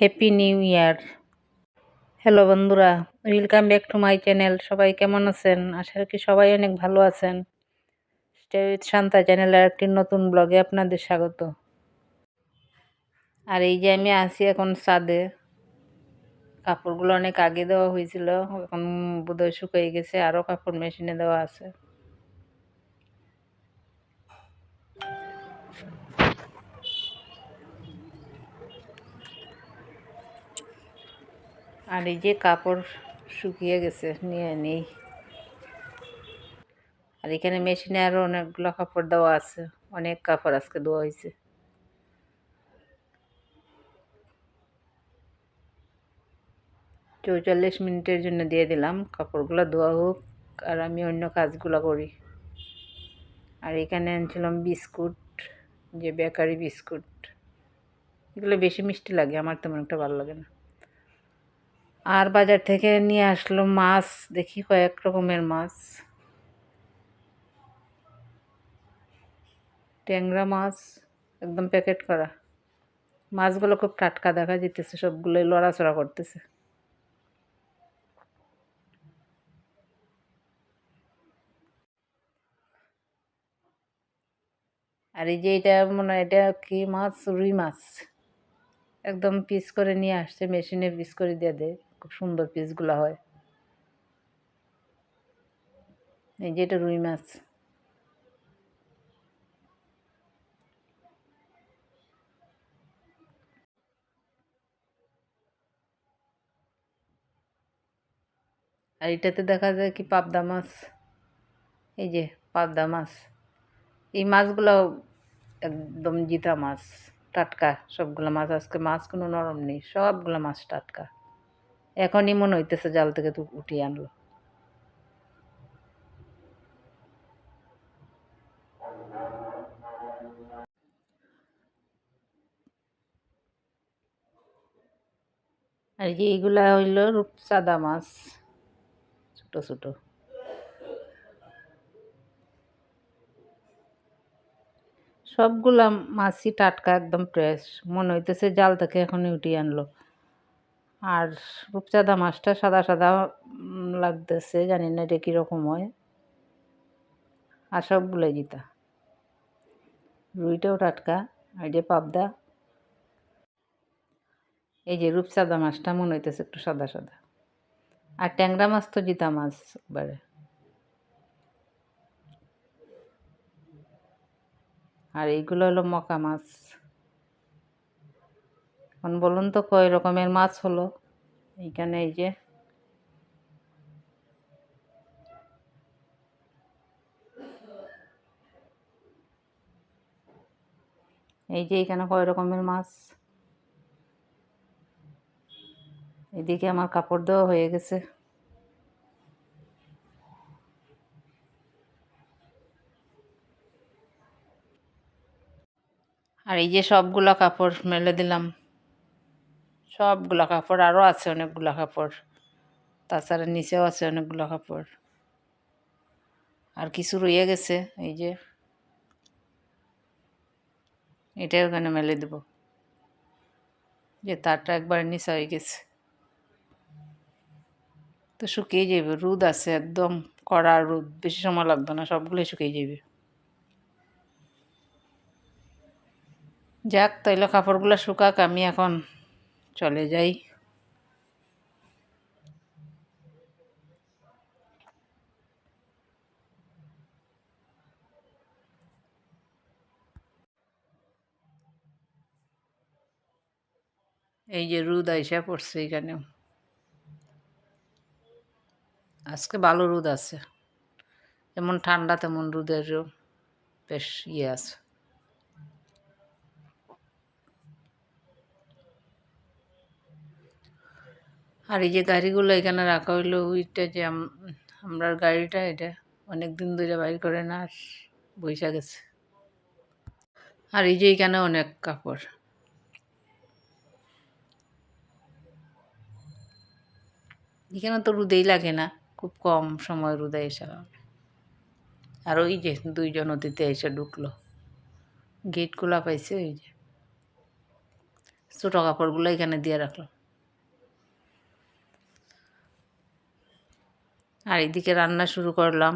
Happy new year hello বন্ধুরা welcome back to my channel সবাই কেমন আছেন? আশা করি সবাই অনেক ভালো আছেন। স্টে শান্তা চ্যানেলের একটি নতুন ব্লগে আপনাদের স্বাগত। আর এই যে আমি আসি এখন ছাদে। কাপড়গুলো অনেক আগে দেওয়া হয়েছিল, এখন বোধহয় শুকিয়ে গেছে আরও কাপড় মেশিনে দেওয়া আছে। আর এই যে কাপড় শুকিয়ে গেছে, নিয়ে নেই। আর এখানে মেশিনে আরও অনেকগুলো কাপড় দেওয়া আছে, অনেক কাপড় আজকে দেওয়া হয়েছে। চৌচল্লিশ মিনিটের জন্য দিয়ে দিলাম, কাপড়গুলো ধোয়া হোক আর আমি অন্য কাজগুলো করি। আর এখানে আনছিলাম বিস্কুট, যে বেকারি বিস্কুট। এগুলো বেশি মিষ্টি লাগে, আমার তেমন একটা ভালো লাগে না। আর বাজার থেকে নিয়ে আসলো মাছ, দেখি কয়েক রকমের মাছ। ট্যাংরা মাছ, একদম প্যাকেট করা। মাছগুলো খুব টাটকা দেখা যেতেছে সবগুলোই লড়াচড়া করতেছে। আর এই যে এটা মনে হয় এটা কি মাছ? রুই মাছ। একদম পিস করে নিয়ে আসছে মেশিনে পিস করে দিয়ে দেয়। খুব সুন্দর পিসগুলো হয়। এই যে এটা রুই মাছ। আর এটাতে দেখা যায় কি পাবদা মাছ। এই যে পাবদা মাছ। এই মাছগুলো একদম জিতা মাছ, টাটকা। সবগুলো মাছ আজকে মাছ কোনো নরম নেই, সবগুলো মাছ টাটকা। এখনই মনে হইতেছে জাল থেকে তো উঠিয়ে আনলো। আর যে এইগুলা হইল রূপসাদা মাছ, ছোট ছোট। সবগুলা মাছই টাটকা, একদম ফ্রেশ মনে হইতেছে জাল থেকে এখনই উঠিয়ে আনলো। আর রূপচাঁদা মাছটা সাদা সাদা লাগতেছে, জানি না এটা কীরকম হয়। আর সবগুলোই জিতা। রুইটাও টাটকা আর যে পাবদা। এই যে রূপচাঁদা মাছটা, মনে হইতেছে একটু সাদা সাদা। আর ট্যাংরা মাছ তো জিতা মাছ একবারে। আর এইগুলো হলো মকা মাছ। এখন বলুন তো কয় রকমের মাছ হলো? এইখানে এই যে। এই যে এখানে কয় রকমের মাছ? এদিকে আমার কাপড় দেওয়া হয়ে গেছে। আর এই যে সবগুলো কাপড় মেলে দিলাম। সবগুলো কাপড় আরও আছে অনেকগুলো কাপড় তাছাড়া নিচেও আছে অনেকগুলো কাপড় আর কিছু রয়ে গেছে, এই যে। এটাই ওখানে মেলে দেব। যে তারটা একবার নিচে হয়ে গেছে। তো শুকিয়ে যাবে, রোদ আছে একদম, কড়া রোদ, বেশি সময় লাগবে না, সবগুলোই শুকিয়ে যাবে। যাক, তাইলে কাপড়গুলো শুকাক, আমি এখন চলে যাই। এই যে রোদ আইসা পড়ছে এখানেও আজকে ভালো রোদ আছে। যেমন ঠান্ডা তেমন রোদেরও বেশ ইয়ে আছে। আর এই যে গাড়িগুলো এখানে রাখা হইল, ওইটা যে আমরা গাড়িটা, এটা অনেক দিন ধরে বাইর করে না বৈশা গেছে। আর এই যে এখানে অনেক কাপড়। এখানে তো রুদেই লাগে না, খুব কম সময় রুদে এসে আর ওই যে দুইজন অতিথি এসে ঢুকলো। গেট খোলা পাইছে, ওই যে। ছোটো কাপড়গুলো এখানে দিয়ে রাখলাম আর এদিকে রান্না শুরু করলাম।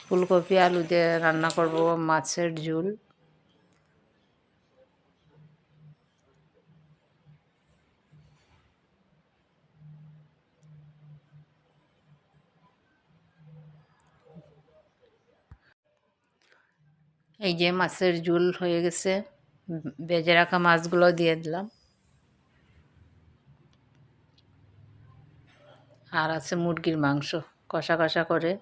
ফুলকপি, আলু দিয়ে রান্না করব, মাছের ঝোল। এই যে মাছের ঝোল হয়ে গেছে বেজে রাখা মাছগুলো দিয়ে দিলাম। আর আছে মুরগির মাংস। কষা কষা করে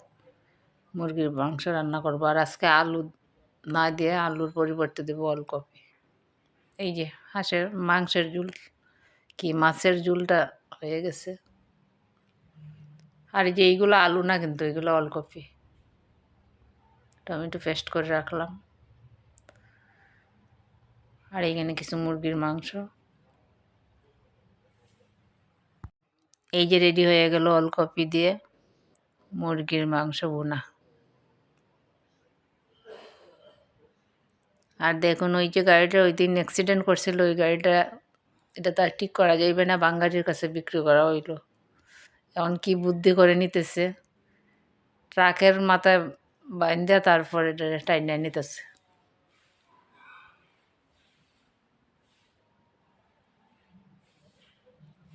মুরগির মাংস রান্না করব। আর আজকে আলু না দিয়ে আলুর পরিবর্তে দেবো অলকপি এই যে হাঁসের মাংসের ঝুল কি মাছের ঝুলটা হয়ে গেছে। আর এই যে এইগুলো আলু না কিন্তু এগুলো অলকপি টমেটো পেস্ট করে রাখলাম। আর এখানে কিছু মুরগির মাংস। এই যে রেডি হয়ে গেল অলকপি দিয়ে মুরগির মাংস বোনা আর দেখুন, ওই যে গাড়িটা ওই দিন অ্যাক্সিডেন্ট করছিল, ওই গাড়িটা, এটা তো আর ঠিক করা যাইবে না বাঙ্গারির কাছে বিক্রি করা হইল। এখন কি বুদ্ধি করে নিতেছে? ট্রাকের মাথায় বাইন্দা, তারপরে টাইনা নিতেছে।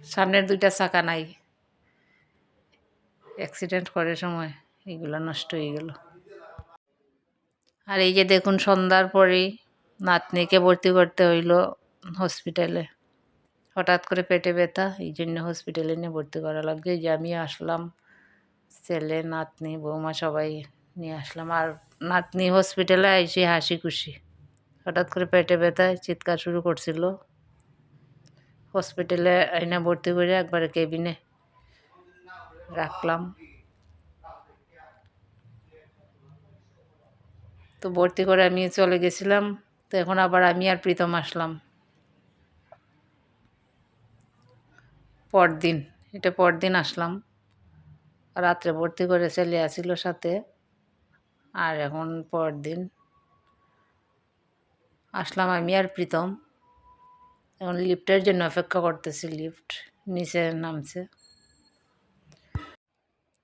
সামনের দুইটা চাকা নাই। অ্যাক্সিডেন্ট করার সময়, এগুলো নষ্ট হয়ে গেল। আর এই যে দেখুন, সন্ধ্যার পরেই নাতনিকে ভর্তি করতে হইল হসপিটালে হঠাৎ করে পেটে ব্যথা, এই জন্য হসপিটালে নিয়ে ভর্তি করা লাগবে। যে আমি আসলাম, ছেলে, নাতনি, বৌমা সবাই নিয়ে আসলাম। আর নাতনি হসপিটালে এসে হাসি খুশি। হঠাৎ করে পেটে ব্যথায় চিৎকার শুরু করছিল। হসপিটালে এনে ভর্তি করে একবারে কেবিনে রাখলাম। তো ভর্তি করে আমি চলে গেছিলাম, তো এখন আবার আমি আর প্রীতম আসলাম। পরদিন, এটা পরদিন আসলাম। রাত্রে ভর্তি করে ছেলে আসিল সাথে, আর এখন পরদিন আসলাম আমি আর প্রীতম। এখন লিফটের জন্য অপেক্ষা করতেছি, লিফট নিচে নামছে।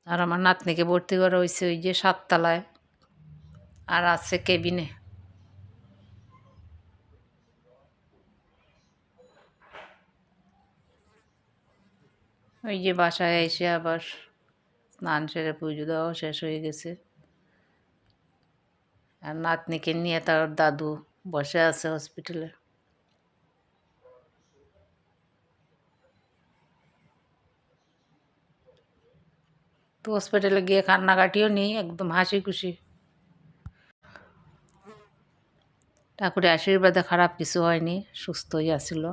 আর আমার নাতনিকে ভর্তি করা হয়েছে ওই যে সাততলায়, আর আছে কেবিনে। ওই যে বাসায় এসে আবার স্নান সেরে পুজো দেওয়াও শেষ হয়ে গেছে। আর নাতনিকে নিয়ে তার দাদু বসে আছে হসপিটালে। তো হসপিটালে গিয়ে কান্নাকাটিও নেই একদম হাসি খুশি ঠাকুরের আশীর্বাদে খারাপ কিছু হয়নি সুস্থই আসছিল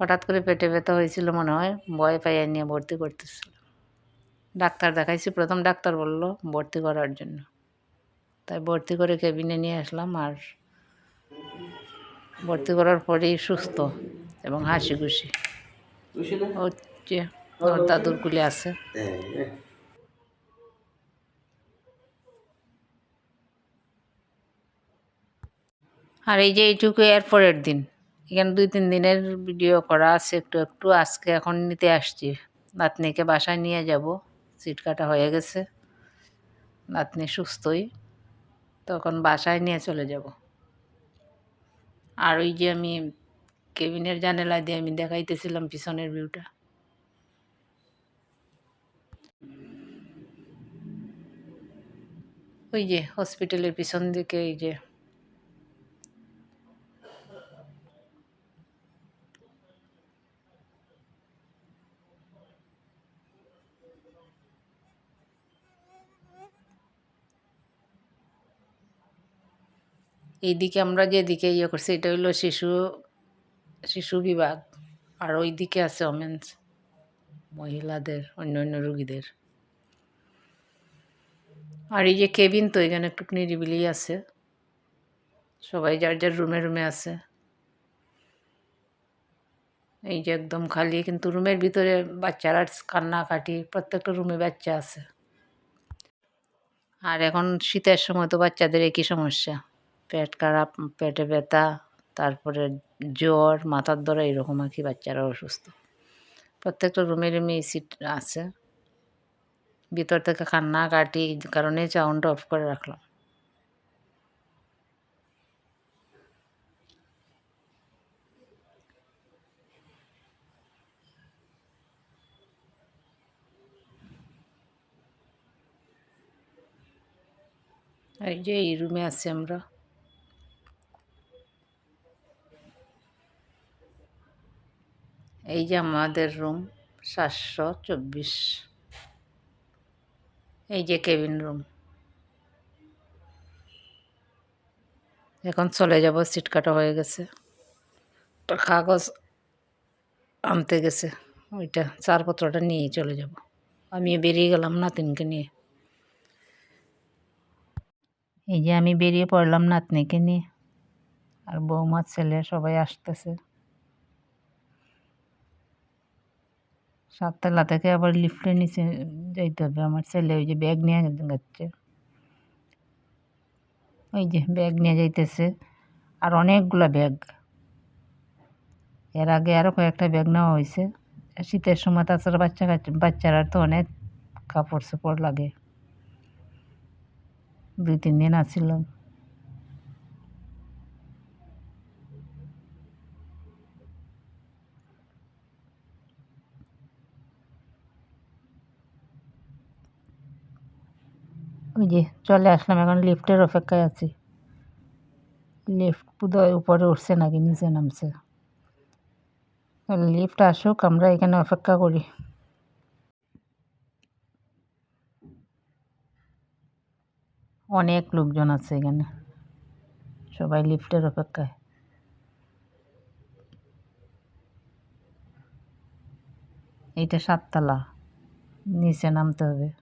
হঠাৎ করে পেটে ব্যথা হয়েছিল মনে হয় ভয় পাইয়া নিয়ে ভর্তি করতেছিল। ডাক্তার দেখাইছি প্রথম ডাক্তার বলল ভর্তি করার জন্য। তাই ভর্তি করে কেবিনে নিয়ে আসলাম আর ভর্তি করার পরেই সুস্থ এবং হাসি খুশি হচ্ছে ওর দাদুর কুলে আছে। আর এই যে এইটুকু এরপরের দিন। এখানে দুই, তিন দিনের ভিডিও করা আছে একটু একটু আজকে এখন নিতে আসছি। নাতনিকে বাসায় নিয়ে যাব। সিট কাটা হয়ে গেছে। নাতনি সুস্থই। তখন বাসায় নিয়ে চলে যাব। আর ওই যে আমি কেবিনের জানালা দিয়ে আমি দেখাইতেছিলাম পিছনের ভিউটা ওই যে হসপিটালের পিছন দিকে এই যে এইদিকে আমরা যেদিকে ইয়ে করছি, এটা হইল শিশু শিশু বিভাগ। আর ওই দিকে আছে ওমেন্স মহিলাদের অন্য অন্য রুগীদের। আর এই যে কেবিন তো, এখানে একটু নিরিবিলি আছে। সবাই যার যার রুমে রুমে আছে। এই যে একদম খালি, কিন্তু রুমের ভিতরে বাচ্চারা কান্নাকাটি, প্রত্যেকটা রুমে বাচ্চা আছে। আর এখন শীতের সময় তো বাচ্চাদের একই সমস্যা। পেট খারাপ, পেটে ব্যথা, তারপরে জ্বর, মাথার ধরা, এরকম আর কি বাচ্চারা অসুস্থ। প্রত্যেকটা রুমে রুমে এসি আছে। ভিতর থেকে কান্না কাটি কারণে সাউন্ডটা অফ করে রাখলাম। এই যে এই রুমে আছি আমরা। এই যে আমাদের রুম সাতশো চব্বিশ। এই যে কেবিন রুম এখন চলে যাব সিট কাটা হয়ে গেছে। কাগজ আনতে গেছে, ওইটা চারপত্রটা নিয়ে চলে যাব। আমি বেরিয়ে গেলাম নাতিনকে নিয়ে। এই যে আমি বেরিয়ে পড়লাম নাতনিকে নিয়ে। আর বৌমার ছেলে সবাই আসতেছে। সাততলা থেকে আবার লিফটের নিচে যাইতে হবে। আমার ছেলে ওই যে ব্যাগ নিয়ে যাচ্ছে ওই যে ব্যাগ নিয়ে যাইতেছে। আর অনেকগুলো ব্যাগ এর আগে আরও কয়েকটা ব্যাগ নেওয়া হয়েছে। শীতের সময় তাছাড়া বাচ্চা কাচ্চা, বাচ্চারা তো অনেক কাপড় চোপড় লাগে। দুই, তিন দিন আসছিল ওই যে, চলে আসলাম, এখন লিফটের অপেক্ষায় আছি। লিফট বোধহয় উপরে উঠছে নাকি, নিচে নামছে। লিফট আসুক, আমরা এখানে অপেক্ষা করি। অনেক লোকজন আছে এখানে, সবাই লিফটের অপেক্ষায়। এইটা সাততলা, নিচে নামতে হবে।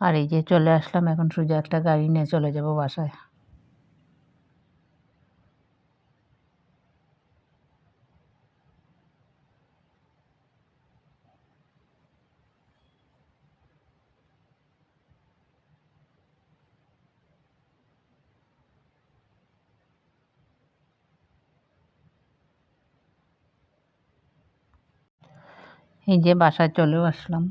আর এই যে চলে আসলাম, এখন সোজা একটা গাড়ি নিয়ে চলে যাব বাসায়। এই যে বাসায় চলেও আসলাম।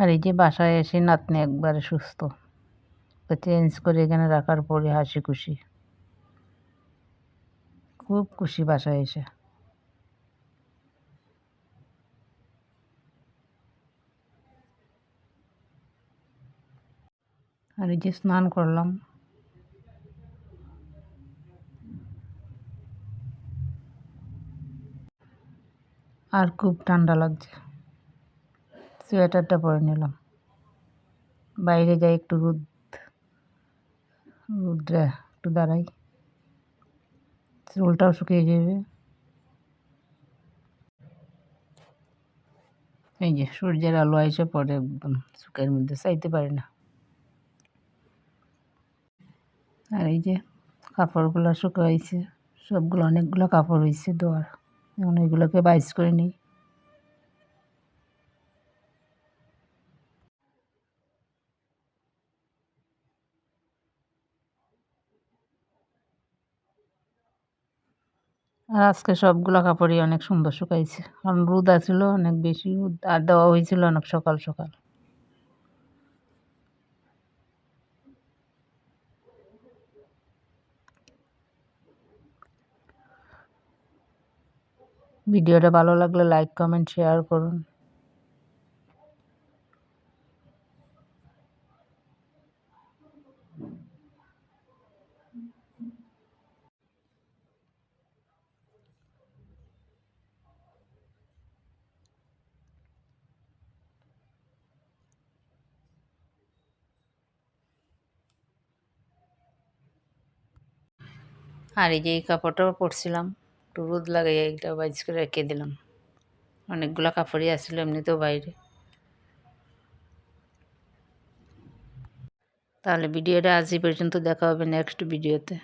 আর এই যে বাসায় এসে নাতনি একবারে সুস্থ। তো চেঞ্জ করে এখানে রাখার পরে হাসি খুশি। খুব খুশি বাসায় এসে। আর এই যে স্নান করলাম। আর খুব ঠান্ডা লাগছে। সোয়েটারটা পরে নিলাম। বাইরে যাই একটু রোদ রোদ্রে একটু দাঁড়াই। চুলটাও শুকিয়ে যাবে। এই যে, সূর্যের আলো আইসে পরে একদম চুকের মধ্যে, চাইতে পারে না। আর এই যে, কাপড়গুলো শুকাইছে, সবগুলো অনেকগুলো কাপড় হয়েছে দোয়ার। এখন ওইগুলোকে বাইস করে নিই। আর আজকে সবগুলো কাপড়ই অনেক সুন্দর শুকাইছে। কারণ রোদ আছিল, অনেক বেশি রোদ, আর দেওয়া হয়েছিল অনেক সকাল সকাল। ভিডিওটা ভালো লাগলে লাইক, কমেন্ট, শেয়ার করুন। আর এই যে এই কাপড়টাও পরছিলাম, একটু রোদ লাগাইয়া এইটা বাইজ করে রেখে দিলাম। অনেকগুলো কাপড়ই আসছিল এমনিতেও বাইরে। তাহলে ভিডিওটা আজই পর্যন্ত দেখা হবে নেক্সট ভিডিওতে।